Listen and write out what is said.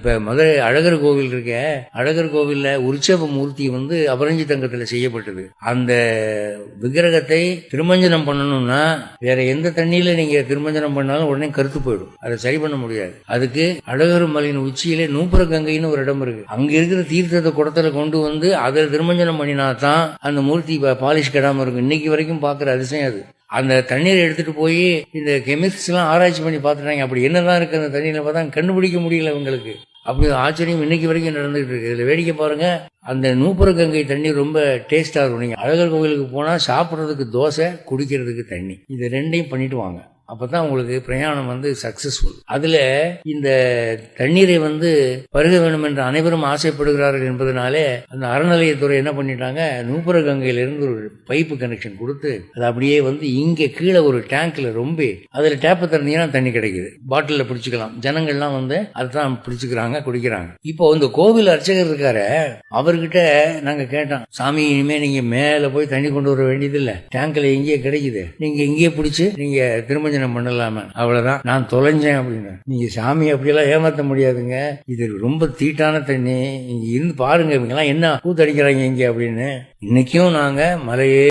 இப்ப மதுரை அழகர் கோவில் இருக்க அழகர் கோவில்ல உற்சவ மூர்த்தி வந்து அபரஞ்சி தங்கத்துல செய்யப்பட்டது. அந்த விக்கிரகத்தை திருமஞ்சனம் பண்ணணும்னா வேற எந்த தண்ணியில நீங்க திருமஞ்சனம் பண்ணாலும் உடனே கருத்து போயிடும். அதை சரி பண்ண முடியாது. அதுக்கு அழகர் மலையின் உச்சியிலே நூப்புர கங்கைன்னு ஒரு இடம் இருக்கு. அங்க இருக்கிற தீர்த்தத்தை குடத்துல கொண்டு வந்து அதை திருமஞ்சனம் பண்ணினா தான் அந்த மூர்த்தி பாலிஷ் கெடாம இருக்கும். இன்னைக்கு வரைக்கும் பாக்குற அதிசயம் அது. அந்த தண்ணீரை எடுத்துட்டு போய் இந்த கெமிஸ்ட்ஸ் எல்லாம் ஆராய்ச்சி பண்ணி பார்த்துட்டாங்க. அப்படி என்னதான் இருக்கு அந்த தண்ணியில பார்த்தா கண்டுபிடிக்க முடியல இவங்களுக்கு. அப்படி ஆச்சரியம் இன்னைக்கு வரைக்கும் நடந்துகிட்டு இருக்கு. இதுல வேடிக்கை பாருங்க. அந்த நூப்புற கங்கை தண்ணி ரொம்ப டேஸ்டா இருக்கும். நீங்க அழகர் கோவிலுக்கு போனா சாப்பிட்றதுக்கு தோசை குடிக்கிறதுக்கு தண்ணி. இது ரெண்டையும் பண்ணிட்டு வாங்க. அப்பதான் உங்களுக்கு பிரயாணம் வந்து சக்சஸ்ஃபுல் அதுல இந்த தண்ணீரை வந்து பருக வேண்டும் என்று அனைவரும் ஆசைப்படுகிறார்கள் என்பதனாலே அந்த அறநிலையத்துறை என்ன பண்ணிட்டாங்க? நூப்புர கங்கையிலிருந்து ஒரு பைப்பு கனெக்ஷன் கொடுத்து அது அப்படியே வந்து இங்க கீழே ஒரு டேங்க்ல ரொம்ப அதுல டேப்பை திறந்தீங்கன்னா தண்ணி கிடைக்குது. பாட்டில்ல பிடிச்சிக்கலாம். ஜனங்கள்லாம் வந்து அதுதான் பிடிச்சிக்கிறாங்க குடிக்கிறாங்க. இப்போ இந்த கோவில் அர்ச்சகர் இருக்காரு. அவர்கிட்ட நாங்க கேட்டோம் சாமி இனிமே நீங்க மேல போய் தண்ணி கொண்டு வர வேண்டியது இல்ல டேங்க்ல இங்கேயே கிடைக்குது. நீங்க இங்கேயே பிடிச்சு நீங்க திருமஞ்சனம் பண்ணலாமா. அவ்வளவுதான். நான் தொலைஞ்சேன் அப்படின்னு. நீங்க சாமி அப்படியெல்லாம் ஏமாத்த முடியாதுங்க. இது ரொம்ப தீட்டான தண்ணி. இங்க இருந்து பாருங்க இவங்கெல்லாம் என்ன கூத்தடிக்கிறாங்க இங்க அப்படின்னு. இன்னைக்கும் நாங்க மலையே